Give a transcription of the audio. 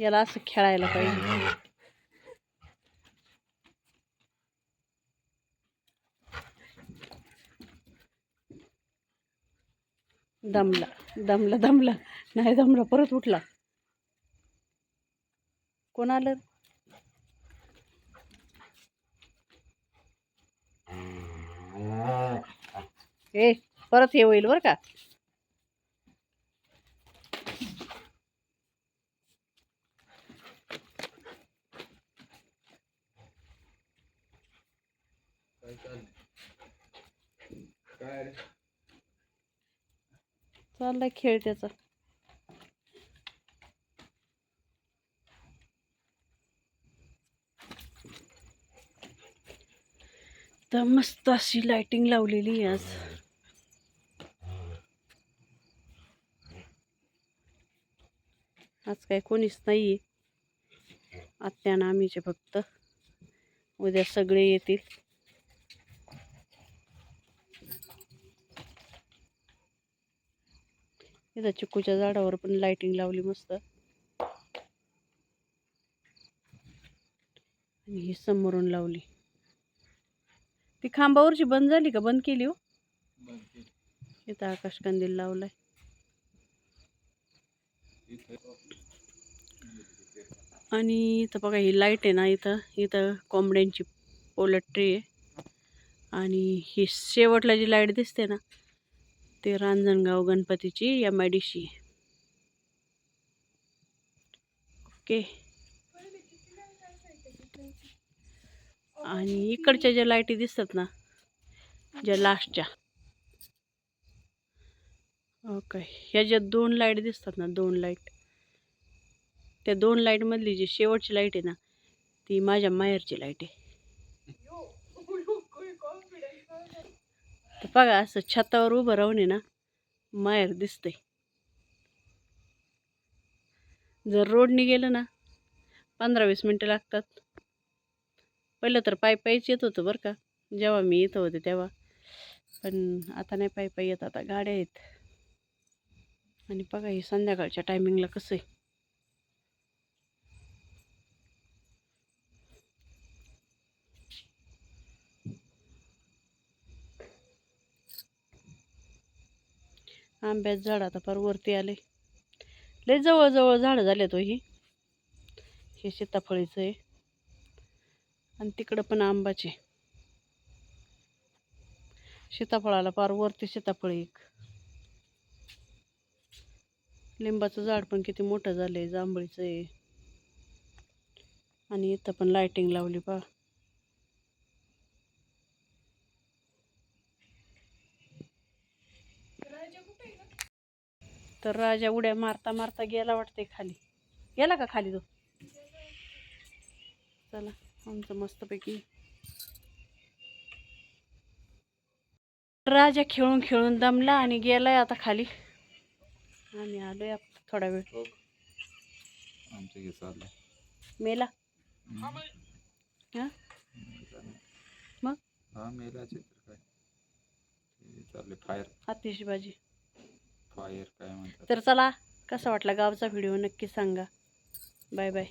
याला असं खेळायला पाहिजे. दमला दमला दमला. नाही दमला परत उठला. कोण आलं? ए परत हे होईल बरं का. चाललाय खेळ त्याचा. तर मस्त अशी लाइटिंग लावलेली आहे आज. आज काय कोणीच नाही आत्याना आत्यानं आम्हीचे फक्त. उद्या सगळे येतील. इथं चिकूच्या झाडावर पण लाइटिंग लावली मस्त. आणि ही समोरून लावली. ती खांबावरची बंद झाली का? बंद केली हो. इथं आकाशकंदील लावलाय. आणि इथं बघा ही लाइट आहे ना इथं. इथं कोंबड्यांची पोलट्री आहे. आणि ही शेवटला जी लाइट दिसते ना ते रांजणगाव गणपतीची M I D C okay. आणि इकडच्या ज्या लाईटी दिसतात ना ज्या लास्टच्या. ओके. ह्या ज्या दोन लाइट दिसतात ना दोन लाइट त्या दोन लाईटमधली जी शेवटची लाइट आहे ना ती माझ्या माहेरची लाइट आहे. बघा असं छतावर उभं राहून आहे ना माहेर दिसतंय. जर रोडने गेलं ना पंधरा वीस मिनटं लागतात. पहिलं तर पायी पायीच येत होतं बरं का. जेव्हा मी येत होते तेव्हा. पण आता नाही पायी पायी येत आता गाड्या आहेत. आणि बघा हे संध्याकाळच्या टायमिंगला कसं आहे. आंब्याचं झाड आता फार वरती आले. लय जवळजवळ झाडं झाले तो हो ही हे. सीताफळीचं आहे. आणि तिकडं पण आंबाचे सीताफळाला फार वरती सीताफळ एक. लिंबाचं झाड पण किती मोठं झालंय जांभळीचं आहे. आणि इथं पण लाइटिंग लावली पा तर राजा उड्या मारता मारता गेला वाटते खाली. गेला का खाली तो? चला आमचं मस्तपैकी. राजा खेळून खेळून दमला आणि गेलाय आता खाली. आम्ही आलोय थोडा वेळ. हे. मेला. हा? मग? हा फायर. आतिषबाजी फायर काय म्हणतात? तर चला कसा वाटला गावचा व्हिडिओ नक्की सांगा. Bye bye.